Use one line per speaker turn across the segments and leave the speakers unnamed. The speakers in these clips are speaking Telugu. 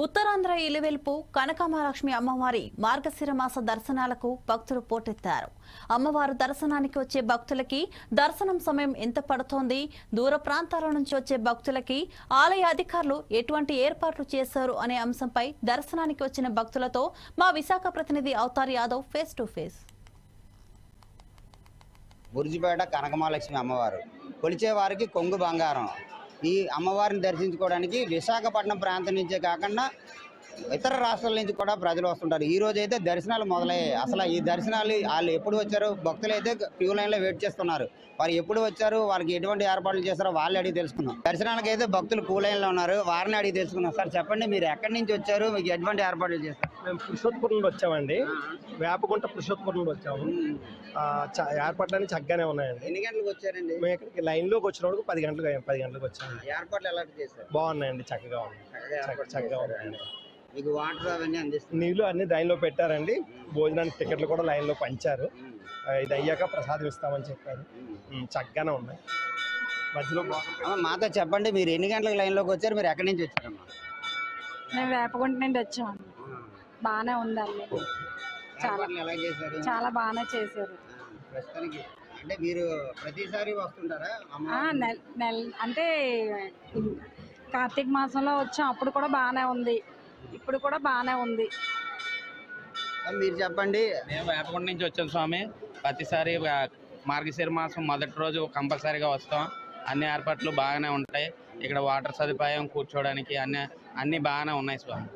ఉత్తరాంధ్ర ఇలివెల్పు కనకమహాలక్ష్మి అమ్మవారి మార్గశిర మాస దర్శనాలకు భక్తులు పోటెత్తారు. అమ్మవారు దర్శనానికి వచ్చే భక్తులకి దర్శనం సమయం ఎంత పడుతోంది? దూర ప్రాంతాల నుంచి వచ్చే భక్తులకి ఆలయ అధికారులు ఎటువంటి ఏర్పాట్లు చేశారు అనే అంశంపై దర్శనానికి వచ్చిన భక్తులతో మా విశాఖ ప్రతినిధి Avatar Yadav face to face.
Burjipeta Kanakamahalakshmi అమ్మవారు. కొలిచేవారికి కొంగు బంగారం. ఈ అమ్మవారిని దర్శించుకోవడానికి విశాఖపట్నం ప్రాంతం నుంచే కాకుండా ఇతర రాష్ట్రాల నుంచి కూడా ప్రజలు వస్తుంటారు. ఈ రోజు అయితే దర్శనాలు మొదలయ్యాయి అసలు ఈ దర్శనాలు వాళ్ళు ఎప్పుడు వచ్చారు? భక్తులు అయితే క్యూ లైన్లో వెయిట్ చేస్తున్నారు. వారు ఎప్పుడు వచ్చారు? వారికి ఎటువంటి ఏర్పాట్లు చేస్తారో వాళ్ళు అడిగి తెలుసుకుందాం. దర్శనానికి అయితే భక్తులు క్యూ లైన్లో ఉన్నారు. వారిని అడిగి తెలుసుకుందాం. సార్ చెప్పండి మీరు ఎక్కడి నుంచి వచ్చారు? మీకు ఎటువంటి ఏర్పాట్లు చేస్తారు
మేము పురుషోత్పురం నుండి వచ్చామండి. వేపగుంట పురుషోత్పురం నుండి వచ్చాము. ఏర్పాట్లన్నీ చక్కగానే ఉన్నాయండి.
ఎన్ని గంటలకు వచ్చారండి?
మేము ఇక్కడికి లైన్లోకి వచ్చినప్పుడు పది గంటలకు పది గంటలకు వచ్చాము
ఏర్పాట్లు ఎలా చేశారు?
బాగున్నాయండి చక్కగా ఉంది
చక్కగా?
ఉన్నాయండి.
మీకు వాటర్ అవన్నీ అందిస్తున్నారు.
నీళ్ళు అన్ని లైన్లో పెట్టారండి. భోజనానికి టికెట్లు కూడా లైన్లో పంచారు. ఇది అయ్యాక ప్రసాదం ఇస్తామని చెప్పారు. చక్కగానే ఉన్నాయి. మధ్యలో
మాతో చెప్పండి మీరు ఎన్ని గంటలకు లైన్లోకి వచ్చారు? మీరు ఎక్కడి నుంచి వచ్చారమ్మా?
మేము వేపగుంట నుండి వచ్చాం. బాగానే ఉందండి. చాలా
ఎలా చేశారు?
చాలా బాగానే చేశారు.
ప్రస్తుతానికి అంటే మీరు ప్రతిసారి వస్తుంటారా?
నెల అంటే కార్తీక మాసంలో వచ్చాం. అప్పుడు కూడా బాగానే ఉంది. ఇప్పుడు కూడా బాగానే ఉంది.
మీరు చెప్పండి.
మేము వేపకొండ నుంచి వచ్చాం స్వామి. ప్రతిసారి మార్గశిర మాసం మొదటి రోజు కంపల్సరీగా వస్తాం. అన్ని ఏర్పాట్లు బాగానే ఉంటాయి. ఇక్కడ వాటర్ సదుపాయం కూర్చోవడానికి అన్ని అన్ని బాగానే ఉన్నాయి స్వామి.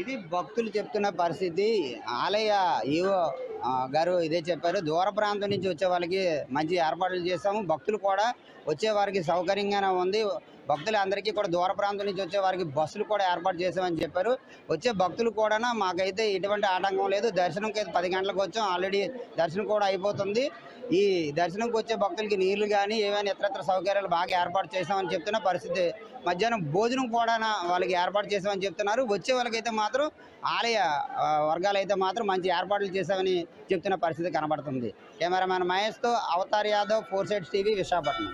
ఇది భక్తులు చెప్తున్న పరిస్థితి. ఆలయ ఈవో ఆ, గారు ఇదే చెప్పారు. దూర ప్రాంతం నుంచి వచ్చే వాళ్ళకి మంచి ఏర్పాట్లు చేస్తాము భక్తులు కూడా వచ్చే వారికి సౌకర్యంగానే ఉంది. భక్తులు అందరికీ కూడా దూర ప్రాంతం నుంచి వచ్చే వారికి బస్సులు కూడా ఏర్పాటు చేసామని చెప్పారు. వచ్చే భక్తులు కూడా మాకైతే ఎటువంటి ఆటంకం లేదు. దర్శనంకి అయితే పది గంటలకు వచ్చాం. ఆల్రెడీ దర్శనం కూడా అయిపోతుంది. ఈ దర్శనంకి వచ్చే భక్తులకి నీళ్ళు కానీ ఏమైనా ఇతరత్ర సౌకర్యాలు బాగా ఏర్పాటు చేసామని చెప్తున్న పరిస్థితి. మధ్యాహ్నం భోజనం కూడా వాళ్ళకి ఏర్పాటు చేసామని చెప్తున్నారు. వచ్చే వాళ్ళకైతే మాత్రం ఆలయ వర్గాలు అయితే మాత్రం మంచి ఏర్పాట్లు చేశామని చెప్తున్న పరిస్థితి కనబడుతుంది. Cameraman మహేష్తో Avatar Yadav four sides TV Visakhapatnam.